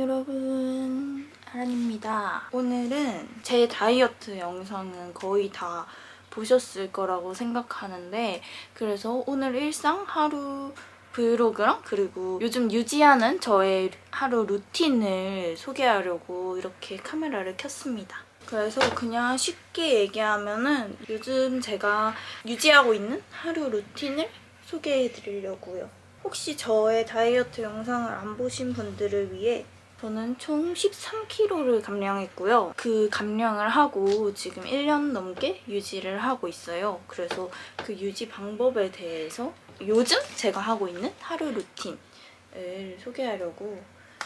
여러분 아란입니다. 오늘은 제 다이어트 영상은 거의 다 보셨을 거라고 생각하는데 그래서 오늘 일상 하루 브이로그랑 그리고 요즘 유지하는 저의 하루 루틴을 소개하려고 이렇게 카메라를 켰습니다. 그래서 그냥 쉽게 얘기하면은 요즘 제가 유지하고 있는 하루 루틴을 소개해 드리려고요. 혹시 저의 다이어트 영상을 안 보신 분들을 위해 저는 총 13kg를 감량했고요. 그 감량을 하고 지금 1년 넘게 유지를 하고 있어요. 그래서 그 유지 방법에 대해서 요즘 제가 하고 있는 하루 루틴을 소개하려고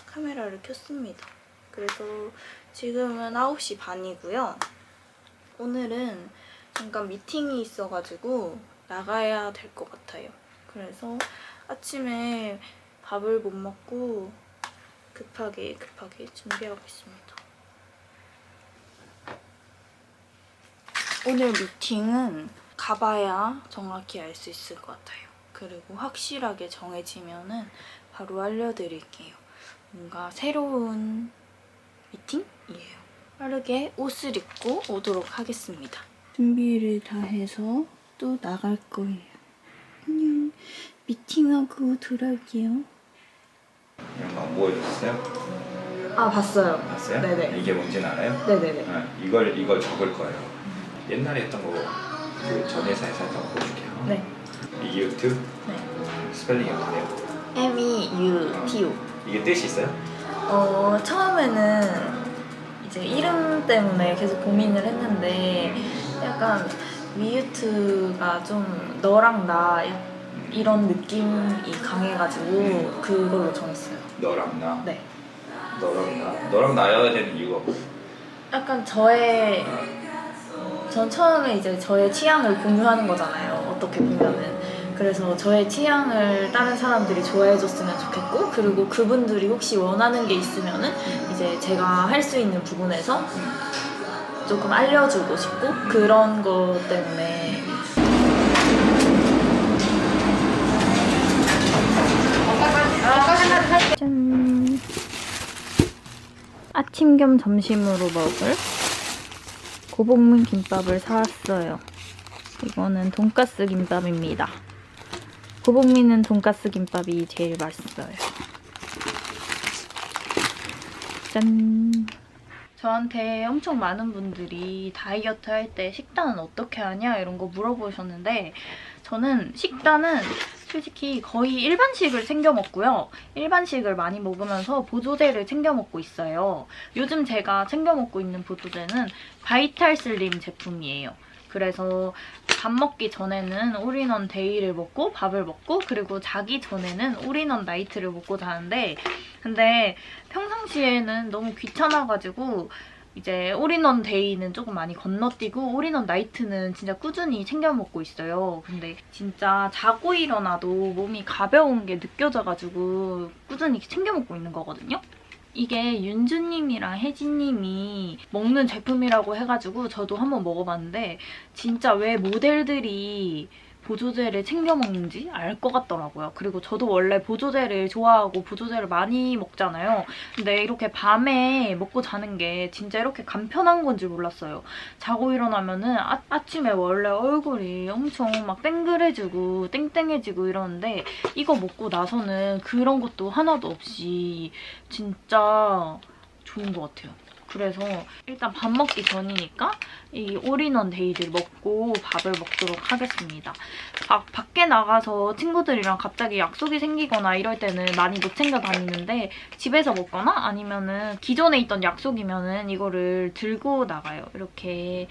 카메라를 켰습니다. 그래서 지금은 9시 반이고요. 오늘은 잠깐 미팅이 있어가지고 나가야 될 것 같아요. 그래서 아침에 밥을 못 먹고 급하게 급하게 준비하고 있습니다. 오늘 미팅은 가봐야 정확히 알 수 있을 것 같아요. 그리고 확실하게 정해지면은 바로 알려드릴게요. 뭔가 새로운 미팅이에요. 빠르게 옷을 입고 오도록 하겠습니다. 준비를 다 해서 또 나갈 거예요. 안녕. 미팅하고 돌아올게요. 이런 거 안 보여줬어요? 아 봤어요. 봤어요? 네네. 이게 뭔지는 알아요? 네네네. 네, 이걸 이걸 적을 거예요. 옛날에 했던 거그전 회사에서 했던 거 보여줄게요. 네. 이유트 네. 스펠링이 돼요? M E U T O. 이게 뜻이 있어요? 어 처음에는 이제 이름 때문에 계속 고민을 했는데 약간 미유트가 좀 너랑 나 약- 이런 느낌이 강해가지고 그걸로 정했어요. 너랑 나. 네. 너랑 나. 너랑 나여야 되는 이유가 뭐야? 약간 저의 전 처음에 이제 저의 취향을 공유하는 거잖아요. 어떻게 보면은. 그래서 저의 취향을 다른 사람들이 좋아해 줬으면 좋겠고 그리고 그분들이 혹시 원하는 게 있으면은 이제 제가 할 수 있는 부분에서 조금 알려주고 싶고 그런 것 때문에 짠 아침 겸 점심으로 먹을 고복문 김밥을 사왔어요. 이거는 돈가스 김밥입니다. 고복미는 돈가스 김밥이 제일 맛있어요. 짠. 저한테 엄청 많은 분들이 다이어트 할 때 식단은 어떻게 하냐 이런 거 물어보셨는데 저는 식단은 솔직히 거의 일반식을 챙겨 먹고요. 일반식을 많이 먹으면서 보조제를 챙겨 먹고 있어요. 요즘 제가 챙겨 먹고 있는 보조제는 바이탈 슬림 제품이에요. 그래서 밥 먹기 전에는 올인원 데이를 먹고 밥을 먹고 그리고 자기 전에는 올인원 나이트를 먹고 자는데 근데 평상시에는 너무 귀찮아가지고 이제 올인원 데이는 조금 많이 건너뛰고 올인원 나이트는 진짜 꾸준히 챙겨 먹고 있어요. 근데 진짜 자고 일어나도 몸이 가벼운 게 느껴져가지고 꾸준히 챙겨 먹고 있는 거거든요. 이게 윤주님이랑 혜진님이 먹는 제품이라고 해가지고 저도 한번 먹어봤는데 진짜 왜 모델들이 보조제를 챙겨 먹는지 알 것 같더라고요. 그리고 저도 원래 보조제를 좋아하고 보조제를 많이 먹잖아요. 근데 이렇게 밤에 먹고 자는 게 진짜 이렇게 간편한 건지 몰랐어요. 자고 일어나면은 아, 아침에 원래 얼굴이 엄청 막 땡그레지고 땡땡해지고 이러는데 이거 먹고 나서는 그런 것도 하나도 없이 진짜 좋은 것 같아요. 그래서 일단 밥 먹기 전이니까 이 올인원 데이를 먹고 밥을 먹도록 하겠습니다. 막 밖에 나가서 친구들이랑 갑자기 약속이 생기거나 이럴 때는 많이 못 챙겨 다니는데 집에서 먹거나 아니면은 기존에 있던 약속이면은 이거를 들고 나가요. 이렇게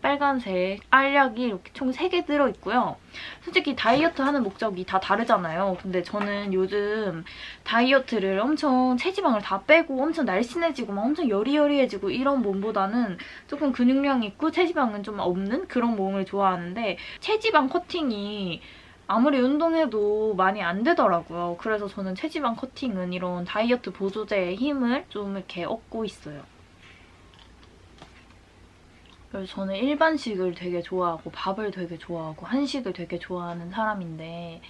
빨간색 알약이 이렇게 총 3개 들어있고요. 솔직히 다이어트 하는 목적이 다 다르잖아요. 근데 저는 요즘 다이어트를 엄청 체지방을 다 빼고 엄청 날씬해지고 막 엄청 여리여리해지고 이런 몸보다는 조금 근육량 있고 체지방은 좀 없는 그런 몸을 좋아하는데 체지방 커팅이 아무리 운동해도 많이 안 되더라고요. 그래서 저는 체지방 커팅은 이런 다이어트 보조제의 힘을 좀 이렇게 얻고 있어요. 그래서 저는 일반식을 되게 좋아하고 밥을 되게 좋아하고 한식을 되게 좋아하는 사람인데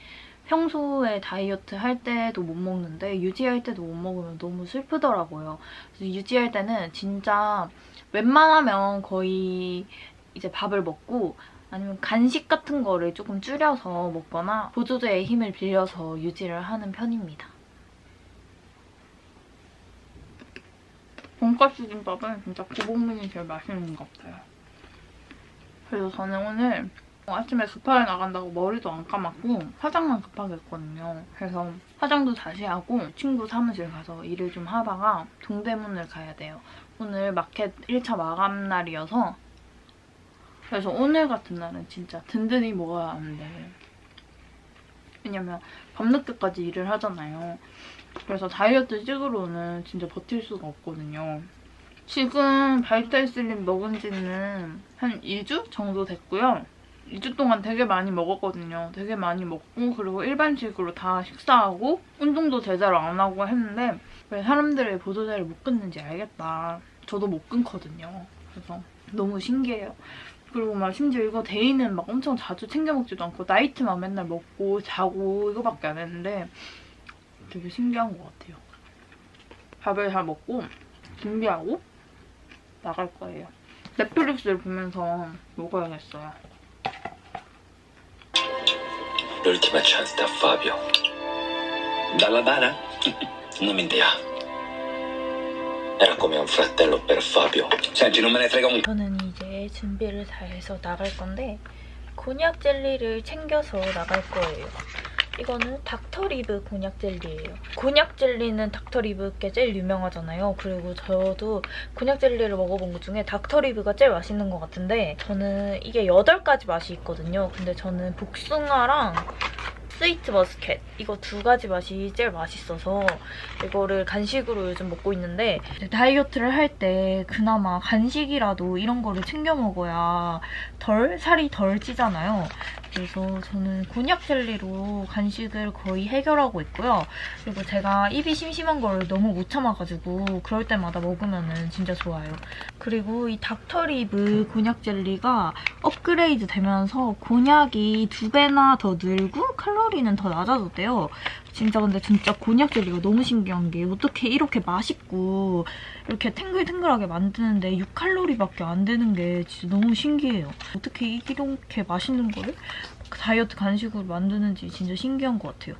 평소에 다이어트 할 때도 못 먹는데 유지할 때도 못 먹으면 너무 슬프더라고요. 그래서 유지할 때는 진짜 웬만하면 거의 이제 밥을 먹고 아니면 간식 같은 거를 조금 줄여서 먹거나 보조제의 힘을 빌려서 유지를 하는 편입니다. 돈가스 김밥은 진짜 그 부분이 제일 맛있는 것 같아요. 그래서 저는 오늘 아침에 급하게 나간다고 머리도 안 감았고 화장만 급하게 했거든요. 그래서 화장도 다시 하고 친구 사무실 가서 일을 좀 하다가 동대문을 가야 돼요. 오늘 마켓 1차 마감 날이어서 그래서 오늘 같은 날은 진짜 든든히 먹어야 하는데 왜냐면 밤늦게까지 일을 하잖아요. 그래서 다이어트 식으로는 진짜 버틸 수가 없거든요. 지금 바이탈 슬림 먹은 지는 한 2주 정도 됐고요. 2주 동안 되게 많이 먹었거든요. 되게 많이 먹고 그리고 일반식으로 다 식사하고 운동도 제대로 안 하고 했는데 왜 사람들의 보조제를 못 끊는지 알겠다. 저도 못 끊거든요. 그래서 너무 신기해요. 그리고 막 심지어 이거 데이는 막 엄청 자주 챙겨 먹지도 않고 나이트만 맨날 먹고 자고 이거밖에 안 했는데 되게 신기한 것 같아요. 밥을 잘 먹고 준비하고 나갈 거예요. 넷플릭스를 보면서 먹어야겠어요. L'ultima chance da Fabio. Dalla Dana? Non mi dia. Era come un fratello per Fabio. Senti, non me ne frega un 저는 이제 준비를 다 해서 나갈 건데 곤약 젤리를 챙겨서 나갈 거예요. 이거는 닥터리브 곤약 젤리예요. 곤약 젤리는 닥터리브께 제일 유명하잖아요. 그리고 저도 곤약 젤리를 먹어본 것 중에 닥터리브가 제일 맛있는 것 같은데 저는 이게 8가지 맛이 있거든요. 근데 저는 복숭아랑 스위트 머스켓 이거 두 가지 맛이 제일 맛있어서 이거를 간식으로 요즘 먹고 있는데 다이어트를 할 때 그나마 간식이라도 이런 거를 챙겨 먹어야 덜 살이 덜 찌잖아요. 그래서 저는 곤약 젤리로 간식을 거의 해결하고 있고요. 그리고 제가 입이 심심한 걸 너무 못 참아가지고 그럴 때마다 먹으면 진짜 좋아요. 그리고 이 닥터리브 곤약 젤리가 업그레이드 되면서 곤약이 두 배나 더 늘고 칼로리는 더 낮아졌대요. 진짜 근데 진짜 곤약 젤리가 너무 신기한 게 어떻게 이렇게 맛있고 이렇게 탱글탱글하게 만드는데 6칼로리밖에 안 되는 게 진짜 너무 신기해요. 어떻게 이렇게 맛있는 거를 다이어트 간식으로 만드는지 진짜 신기한 것 같아요.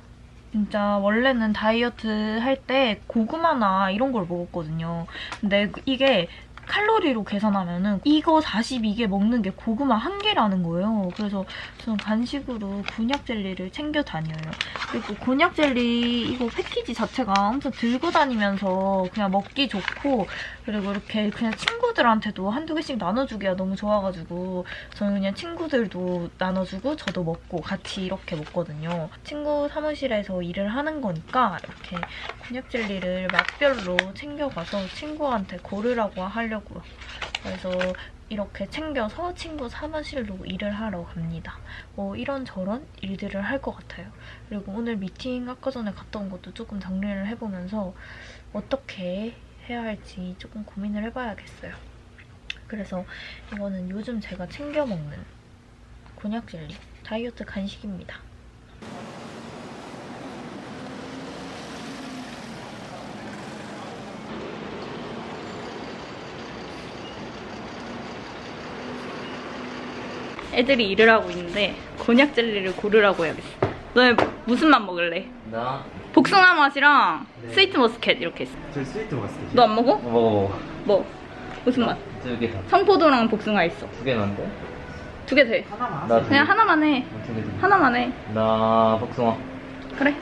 진짜 원래는 다이어트 할 때 고구마나 이런 걸 먹었거든요. 근데 이게 칼로리로 계산하면은 이거 42개 먹는 게 고구마 한 개라는 거예요. 그래서 저는 간식으로 곤약 젤리를 챙겨 다녀요. 그리고 곤약 젤리 이거 패키지 자체가 엄청 들고 다니면서 그냥 먹기 좋고 그리고 이렇게 그냥 친구들한테도 한두 개씩 나눠주기가 너무 좋아가지고 저는 그냥 친구들도 나눠주고 저도 먹고 같이 이렇게 먹거든요. 친구 사무실에서 일을 하는 거니까 이렇게 곤약 젤리를 맛별로 챙겨가서 친구한테 고르라고 하려고요. 그래서 이렇게 챙겨서 친구 사무실로 일을 하러 갑니다. 뭐 이런저런 일들을 할 것 같아요. 그리고 오늘 미팅 아까 전에 온 것도 조금 정리를 해보면서 어떻게 해야 할지 조금 고민을 해봐야겠어요. 그래서 이거는 요즘 제가 챙겨 먹는 곤약 젤리 다이어트 간식입니다. 애들이 일을 하고 있는데 곤약 젤리를 고르라고 해야겠어. 너네 무슨 맛 먹을래? 나 복숭아 맛이랑 네. 스위트 머스켓 이렇게 있어. 저 스위트 먹었어. 너안 먹어? 먹어. 뭐? 무슨 맛? 두개 다. 청포도랑 복숭아 있어. 두 개만데? 두 개 돼. 나두 개. 그냥 하나만 해. 두개 두 개. 하나만 해. 나 복숭아. 그래.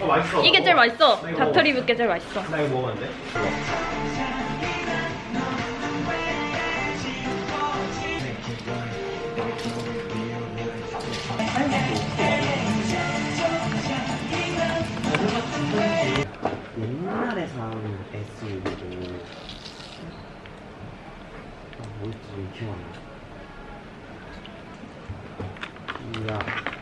어, 맛있어. 이게 제일 맛있어. 나 이거 닥터리브 게 제일 맛있어. 나 이거 먹으면 안 돼? 옛날에 산 SUV고 아 뭐였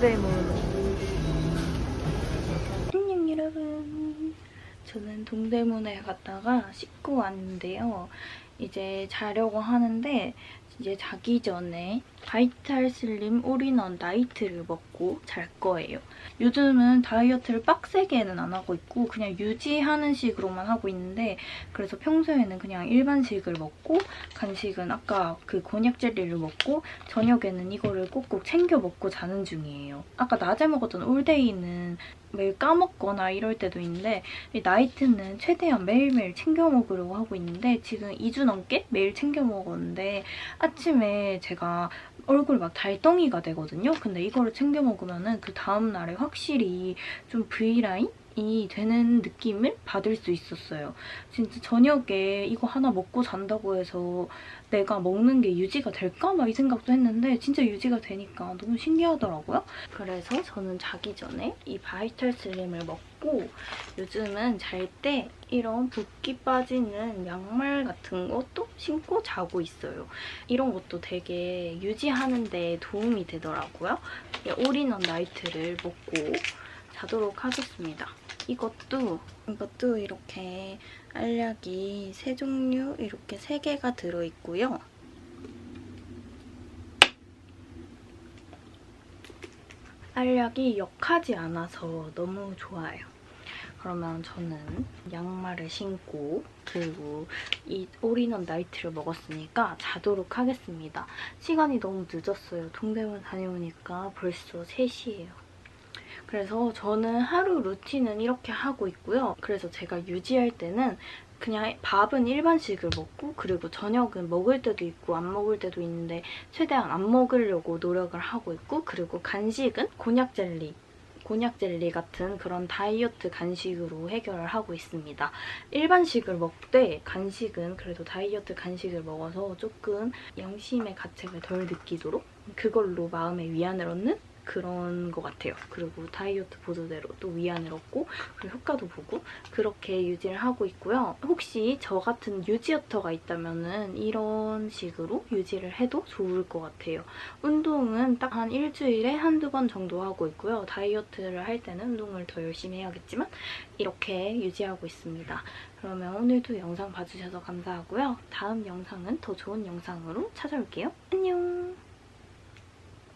동대문 안녕 여러분 저는 동대문에 갔다가 씻고 왔는데요. 이제 자려고 하는데 이제 자기 전에 바이탈 슬림 올인원 나이트를 먹고 잘 거예요. 요즘은 다이어트를 빡세게는 안 하고 있고 그냥 유지하는 식으로만 하고 있는데 그래서 평소에는 그냥 일반식을 먹고 간식은 아까 그 곤약 젤리를 먹고 저녁에는 이거를 꼭꼭 챙겨 먹고 자는 중이에요. 아까 낮에 먹었던 올데이는 매일 까먹거나 이럴 때도 있는데 이 나이트는 최대한 매일매일 챙겨 먹으려고 하고 있는데 지금 2주 넘게 매일 챙겨 먹었는데 아침에 제가 얼굴 막 달덩이가 되거든요. 근데 이거를 챙겨 먹으면 은 그 다음날에 확실히 좀 V라인 이 되는 느낌을 받을 수 있었어요. 진짜 저녁에 이거 하나 먹고 잔다고 해서 내가 먹는 게 유지가 될까? 막 이 생각도 했는데 진짜 유지가 되니까 너무 신기하더라고요. 그래서 저는 자기 전에 이 바이탈 슬림을 먹고 요즘은 잘 때 이런 붓기 빠지는 양말 같은 것도 신고 자고 있어요. 이런 것도 되게 유지하는 데 도움이 되더라고요. 이 올인원 나이트를 먹고 자도록 하겠습니다. 이것도 이것도 이렇게 알약이 세 종류 이렇게 세 개가 들어있고요. 알약이 역하지 않아서 너무 좋아요. 그러면 저는 양말을 신고 그리고 이 올인원 나이트를 먹었으니까 자도록 하겠습니다. 시간이 너무 늦었어요. 동대문 다녀오니까 벌써 3시예요. 그래서 저는 하루 루틴은 이렇게 하고 있고요. 그래서 제가 유지할 때는 그냥 밥은 일반식을 먹고 그리고 저녁은 먹을 때도 있고 안 먹을 때도 있는데 최대한 안 먹으려고 노력을 하고 있고 그리고 간식은 곤약 젤리 곤약 젤리 같은 그런 다이어트 간식으로 해결을 하고 있습니다. 일반식을 먹되 간식은 그래도 다이어트 간식을 먹어서 조금 양심의 가책을 덜 느끼도록 그걸로 마음의 위안을 얻는 그런 것 같아요. 그리고 다이어트 보조대로 또 위안을 얻고 그리고 효과도 보고 그렇게 유지를 하고 있고요. 혹시 저 같은 유지어터가 있다면 이런 식으로 유지를 해도 좋을 것 같아요. 운동은 딱 한 일주일에 한두 번 정도 하고 있고요. 다이어트를 할 때는 운동을 더 열심히 해야겠지만 이렇게 유지하고 있습니다. 그러면 오늘도 영상 봐주셔서 감사하고요. 다음 영상은 더 좋은 영상으로 찾아올게요. 안녕!